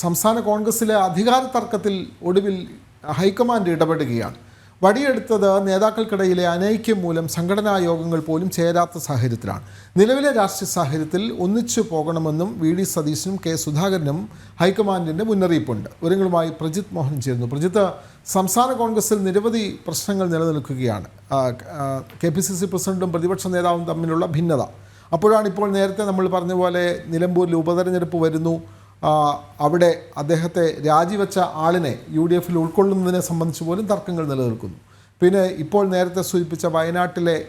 സംസ്ഥാന കോൺഗ്രസിലെ അധികാര തർക്കത്തിൽ ഒടുവിൽ ഹൈക്കമാൻഡ് ഇടപെടുകയാണ്. വടിയെടുത്തത് നേതാക്കൾക്കിടയിലെ അനൈക്യം മൂലം സംഘടനാ യോഗങ്ങൾ പോലും ചേരാത്ത സാഹചര്യത്തിലാണ്. നിലവിലെ രാഷ്ട്രീയ സാഹചര്യത്തിൽ ഒന്നിച്ചു പോകണമെന്നും വി ഡി സതീശനും കെ സുധാകരനും ഹൈക്കമാൻഡിന്റെ മുന്നറിയിപ്പുണ്ട്. വിവരങ്ങളുമായി പ്രജിത് മോഹൻ ചേരുന്നു. പ്രജിത്ത് സംസ്ഥാന കോൺഗ്രസിൽ നിരവധി പ്രശ്നങ്ങൾ നിലനിൽക്കുകയാണ്. കെ പി സി സി പ്രസിഡന്റും പ്രതിപക്ഷ നേതാവും തമ്മിലുള്ള ഭിന്നത. അപ്പോഴാണ് ഇപ്പോൾ നേരത്തെ നമ്മൾ പറഞ്ഞ പോലെ നിലമ്പൂരിൽ ഉപതെരഞ്ഞെടുപ്പ് വരുന്നു. അവിടെ അദ്ദേഹത്തെ രാജിവെച്ച ആളിനെ യു ഡി എഫിൽ ഉൾക്കൊള്ളുന്നതിനെ സംബന്ധിച്ച് പോലും തർക്കങ്ങൾ നിലനിൽക്കുന്നു. പിന്നെ ഇപ്പോൾ നേരത്തെ സൂചിപ്പിച്ച വയനാട്ടിലെ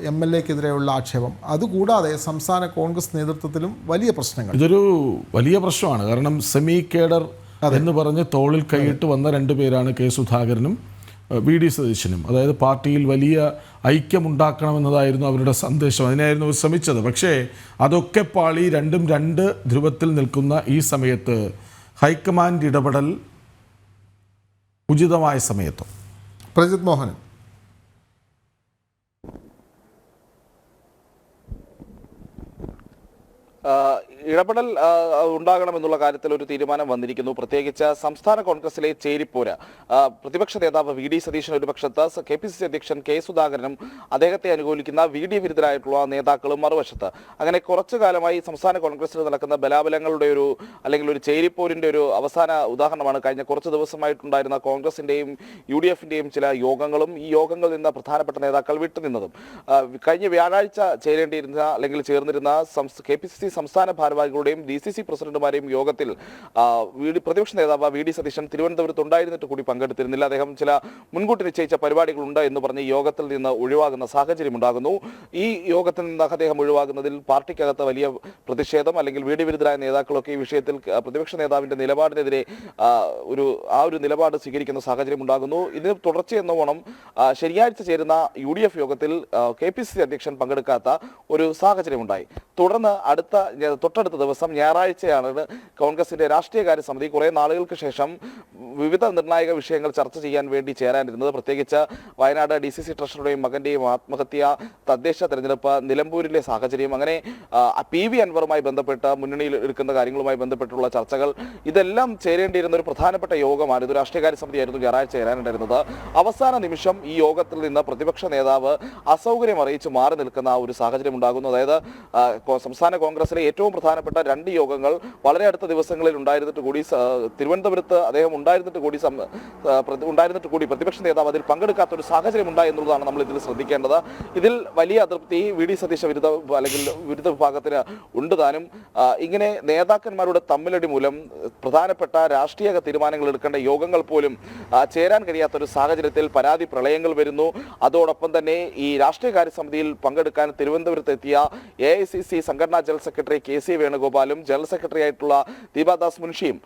എം എൽ എക്കെതിരെയുള്ള ആക്ഷേപം. അതുകൂടാതെ സംസ്ഥാന കോൺഗ്രസ് നേതൃത്വത്തിലും വലിയ പ്രശ്നങ്ങൾ. ഇതൊരു വലിയ പ്രശ്നമാണ്. കാരണം സെമി കേഡർ എന്ന് പറഞ്ഞ് തോളിൽ കൈയിട്ട് വന്ന രണ്ടു പേരാണ് കെ സുധാകരനും വി ഡി സതീശനും അതായത് പാർട്ടിയിൽ വലിയ ഐക്യമുണ്ടാക്കണമെന്നതായിരുന്നു അവരുടെ സന്ദേശം. അതിനായിരുന്നു അവർ ശ്രമിച്ചത്. പക്ഷേ അതൊക്കെ പാളി രണ്ടും രണ്ട് ധ്രുവത്തിൽ നിൽക്കുന്ന ഈ സമയത്ത് ഹൈക്കമാൻഡ് ഇടപെടൽ ഉചിതമായ സമയത്തോ. പ്രജിത് മോഹൻ ആ, ഇടപെടൽ ഉണ്ടാകണമെന്നുള്ള കാര്യത്തിൽ ഒരു തീരുമാനം വന്നിരിക്കുന്നു. പ്രത്യേകിച്ച് സംസ്ഥാന കോൺഗ്രസിലെ ചേരിപ്പോര്. പ്രതിപക്ഷ നേതാവ് വി ഡി സതീശൻ ഒരു പക്ഷത്ത് കെ പി സി സി അധ്യക്ഷൻ കെ സുധാകരനും അദ്ദേഹത്തെ അനുകൂലിക്കുന്ന വി ഡി വിരുദ്ധരായിട്ടുള്ള നേതാക്കളും മറുവശത്ത്. അങ്ങനെ കുറച്ചു കാലമായി സംസ്ഥാന കോൺഗ്രസിൽ നടക്കുന്ന ബലാബലങ്ങളുടെ ഒരു അല്ലെങ്കിൽ ഒരു ചേരിപ്പോരിന്റെ ഒരു അവസാന ഉദാഹരണമാണ്. കഴിഞ്ഞ കുറച്ച് ദിവസമായിട്ടുണ്ടായിരുന്ന കോൺഗ്രസിന്റെയും യു ഡി എഫിന്റെയും ചില യോഗങ്ങളും ഈ യോഗങ്ങളിൽ നിന്ന് പ്രധാനപ്പെട്ട നേതാക്കൾ വിട്ടുനിന്നതും. കഴിഞ്ഞ വ്യാഴാഴ്ച ചേരേണ്ടിയിരുന്ന അല്ലെങ്കിൽ ചേർന്നിരുന്ന കെ പി സി സി സംസ്ഥാന ഭാരവാഹികളുടെയും ഡി സി സി പ്രസിഡന്റുമാരെയും യോഗത്തിൽ പ്രതിപക്ഷ നേതാവ് വി ഡി സതീശൻ തിരുവനന്തപുരത്ത് ഉണ്ടായിരുന്നിട്ട് കൂടി പങ്കെടുത്തിരുന്നില്ല. അദ്ദേഹം ചില മുൻകൂട്ടി നിശ്ചയിച്ച പരിപാടികളുണ്ട് എന്ന് പറഞ്ഞ് യോഗത്തിൽ നിന്ന് ഒഴിവാകുന്ന സാഹചര്യം ഉണ്ടാകുന്നു. ഈ യോഗത്തിൽ നിന്ന് അദ്ദേഹം ഒഴിവാകുന്നതിൽ പാർട്ടിക്കകത്ത് വലിയ പ്രതിഷേധം അല്ലെങ്കിൽ വി ഡി വിരുദ്ധരായ നേതാക്കളൊക്കെ ഈ വിഷയത്തിൽ പ്രതിപക്ഷ നേതാവിന്റെ നിലപാടിനെതിരെ ഒരു ആ ഒരു നിലപാട് സ്വീകരിക്കുന്ന സാഹചര്യം ഉണ്ടാകുന്നു. ഇതിന് തുടർച്ചയെന്ന ഓണം ശനിയാഴ്ച ചേരുന്ന യു ഡി എഫ് യോഗത്തിൽ കെ പി സി സി അധ്യക്ഷൻ പങ്കെടുക്കാത്ത ഒരു സാഹചര്യമുണ്ടായി. തുടർന്ന് അടുത്ത ഞ- തൊട്ടടുത്ത ദിവസം ഞായറാഴ്ചയാണ് കോൺഗ്രസിന്റെ രാഷ്ട്രീയകാര്യ സമിതി കുറെ നാളുകൾക്ക് ശേഷം വിവിധ നിർണായക വിഷയങ്ങൾ ചർച്ച ചെയ്യാൻ വേണ്ടി ചേരാനിരുന്നത്. പ്രത്യേകിച്ച് വയനാട് ഡി സി സി ട്രഷറുടെയും മകന്റെയും ആത്മഹത്യ തദ്ദേശ തെരഞ്ഞെടുപ്പ് നിലമ്പൂരിലെ സാഹചര്യം അങ്ങനെ പി വി അൻവറുമായി ബന്ധപ്പെട്ട് മുന്നണിയിൽ എടുക്കുന്ന കാര്യങ്ങളുമായി ബന്ധപ്പെട്ടുള്ള ചർച്ചകൾ ഇതെല്ലാം ചേരേണ്ടിയിരുന്ന ഒരു പ്രധാനപ്പെട്ട യോഗമാണ്. ഇത് രാഷ്ട്രീയകാര്യ സമിതിയായിരുന്നു ഞായറാഴ്ച ചേരാനുണ്ടായിരുന്നത് അവസാന നിമിഷം ഈ യോഗത്തിൽ നിന്ന് പ്രതിപക്ഷ നേതാവ് അസൗകര്യം അറിയിച്ച് മാറി നിൽക്കുന്ന ഒരു സാഹചര്യം ഉണ്ടാകുന്നു. അതായത് സംസ്ഥാന കോൺഗ്രസിലെ ഏറ്റവും പ്രധാനപ്പെട്ട രണ്ട് യോഗങ്ങൾ വളരെ അടുത്ത ദിവസങ്ങളിൽ ഉണ്ടായിരുന്നിട്ട് കൂടി തിരുവനന്തപുരത്ത് അദ്ദേഹം ഉണ്ടായിരുന്നിട്ട് കൂടി ഉണ്ടായിരുന്നിട്ട് കൂടി പ്രതിപക്ഷ നേതാവ് അതിൽ പങ്കെടുക്കാത്ത ഒരു സാഹചര്യം ഉണ്ടായി എന്നുള്ളതാണ് നമ്മൾ ഇതിൽ ശ്രദ്ധിക്കേണ്ടത്. ഇതിൽ വലിയ അതൃപ്തി വി. ഡി. സതീശ വിരുദ്ധ അല്ലെങ്കിൽ വിരുദ്ധ വിഭാഗത്തിന് ഉണ്ട് താനും. ഇങ്ങനെ നേതാക്കന്മാരുടെ തമ്മിലടി മൂലം പ്രധാനപ്പെട്ട രാഷ്ട്രീയ തീരുമാനങ്ങൾ എടുക്കേണ്ട യോഗങ്ങൾ പോലും ചേരാൻ കഴിയാത്ത ഒരു സാഹചര്യത്തിൽ പരാതി പ്രളയങ്ങൾ വരുന്നു. അതോടൊപ്പം തന്നെ ഈ രാഷ്ട്രീയകാര്യ സമിതിയിൽ പങ്കെടുക്കാൻ തിരുവനന്തപുരത്ത് എത്തിയ എ ഐ സി സി സംഘടനാ ജനറൽ സെക്രട്ടറി കെ സി വേണുഗോപാലും ജനറൽ സെക്രട്ടറി ആയിട്ടുള്ള ദീപാദാസ് മുൻഷിയും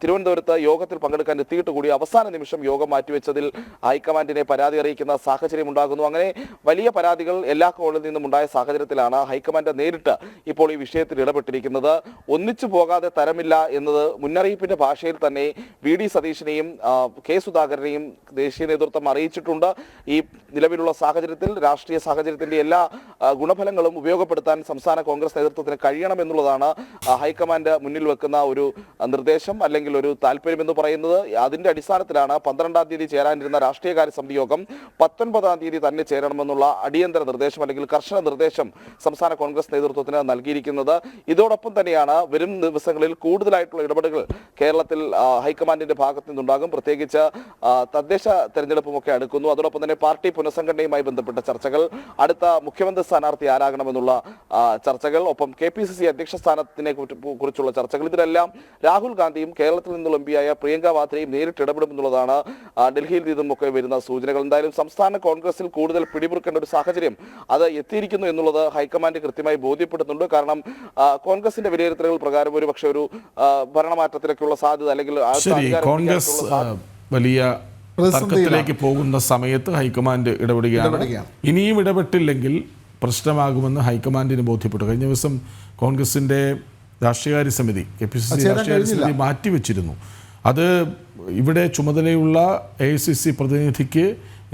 തിരുവനന്തപുരത്ത് യോഗത്തിൽ പങ്കെടുക്കാൻ എത്തിയിട്ട് കൂടി അവസാന നിമിഷം യോഗം മാറ്റിവെച്ചതിൽ ഹൈക്കമാൻഡിനെ പരാതി അറിയിക്കുന്ന സാഹചര്യം ഉണ്ടാകുന്നു. അങ്ങനെ വലിയ പരാതികൾ എല്ലാ കോണിൽ നിന്നും ഉണ്ടായ സാഹചര്യത്തിലാണ് ഹൈക്കമാൻഡ് നേരിട്ട് ഇപ്പോൾ ഈ വിഷയത്തിൽ ഇടപെട്ടിരിക്കുന്നത്. ഒന്നിച്ചു പോകാതെ തരമില്ല എന്നത് മുന്നറിയിപ്പിന്റെ ഭാഷയിൽ തന്നെ വി ഡി സതീശനെയും ആ, കെ സുധാകരനെയും ദേശീയ നേതൃത്വം അറിയിച്ചിട്ടുണ്ട്. ഈ നിലവിലുള്ള സാഹചര്യത്തിൽ രാഷ്ട്രീയ സാഹചര്യത്തിന്റെ എല്ലാ ഗുണഫലങ്ങളും ഉപയോഗപ്പെടുത്താൻ സംസ്ഥാന കോൺഗ്രസ് നേതൃത്വത്തിന് കഴിയണമെന്നുള്ളതാണ് ആ, ഹൈക്കമാൻഡ് മുന്നിൽ വെക്കുന്ന ഒരു നിർദ്ദേശം അല്ലെങ്കിൽ ഒരു താല്പര്യം എന്ന് പറയുന്നത്. അതിന്റെ അടിസ്ഥാനത്തിലാണ് പന്ത്രണ്ടാം തീയതി ചേരാനിരുന്ന രാഷ്ട്രീയകാര്യ സമിതി യോഗം പത്തൊൻപതാം തീയതി തന്നെ ചേരണമെന്നുള്ള അടിയന്തര നിർദ്ദേശം അല്ലെങ്കിൽ കർശന നിർദ്ദേശം സംസ്ഥാന കോൺഗ്രസ് നേതൃത്വത്തിന് നൽകിയിരിക്കുന്നത്. ഇതോടൊപ്പം തന്നെയാണ് വരും ദിവസങ്ങളിൽ കൂടുതലായിട്ടുള്ള ഇടപെടലുകൾ കേരളത്തിൽ ഹൈക്കമാൻഡിന്റെ ഭാഗത്തു നിന്നുണ്ടാകും. പ്രത്യേകിച്ച് തദ്ദേശ തെരഞ്ഞെടുപ്പുമൊക്കെ അടുക്കുന്നു. അതോടൊപ്പം തന്നെ പാർട്ടി പുനഃസംഘടനയുമായി ബന്ധപ്പെട്ട ചർച്ചകൾ അടുത്ത മുഖ്യമന്ത്രി സ്ഥാനാർത്ഥി ആരാകണമെന്നുള്ള ചർച്ചകൾ ഒപ്പം കെ പി സി സി അധ്യക്ഷ സ്ഥാനത്തിനെ കുറിച്ചുള്ള ചർച്ചകൾ. ഇതിലെല്ലാം രാഹുൽ ഗാന്ധിയും കേരളത്തിൽ നിന്നുള്ള എം പിയായ പ്രിയങ്ക വാദ്രയും നേരിട്ട് ഇടപെടുമെന്നുള്ളതാണ് ഡൽഹിയിൽ നിന്നുമൊക്കെ വരുന്ന സൂചനകൾ. എന്തായാലും സംസ്ഥാന കോൺഗ്രസിൽ കൂടുതൽ പിടിമുറുക്കേണ്ട ഒരു സാഹചര്യം അത് എത്തിയിരിക്കുന്നു എന്നുള്ളത് ഹൈക്കമാൻഡ് കൃത്യമായി ബോധ്യപ്പെടുത്തുന്നുണ്ട് കാരണം കോൺഗ്രസിന്റെ വിലയിരുത്തലുകൾ പ്രകാരം ഒരു പക്ഷേ ഒരു ഭരണമാറ്റത്തിലേക്കുള്ള സാധ്യത അല്ലെങ്കിൽ കോൺഗ്രസ് വലിയ തർക്കത്തിലേക്ക് പോകുന്ന സമയത്ത് ഹൈക്കമാൻഡ് ഇടപെടുകയാണ്. ഇനിയും ഇടപെട്ടില്ലെങ്കിൽ പ്രശ്നമാകുമെന്ന് ഹൈക്കമാൻഡിന് ബോധ്യപ്പെട്ടു. കഴിഞ്ഞ ദിവസം കോൺഗ്രസിന്റെ രാഷ്ട്രീയകാര്യ സമിതി കെ പി സി സി രാഷ്ട്രീയകാര്യ സമിതി മാറ്റിവെച്ചിരുന്നു. അത് ഇവിടെ ചുമതലയുള്ള എ ഐ സി സി പ്രതിനിധിക്ക്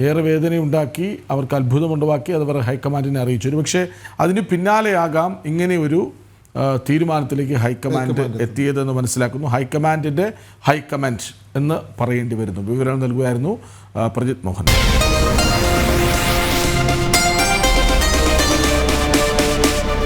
ഏറെ വേദനയുണ്ടാക്കി അവർക്ക് അത്ഭുതമുണ്ടാക്കി അത് അവർ ഹൈക്കമാൻഡിനെ അറിയിച്ചു. ഒരു പക്ഷേ അതിന് പിന്നാലെയാകാം ഇങ്ങനെ ഒരു ആ, തീരുമാനത്തിലേക്ക് ഹൈക്കമാൻഡ് എത്തിയതെന്ന് മനസ്സിലാക്കുന്നു. ഹൈക്കമാൻഡിന്റെ ഹൈക്കമാൻഡ് എന്ന് പറയേണ്ടി വരുന്നു. വിവരം നൽകുമായിരുന്നു പ്രജിത് മോഹൻ.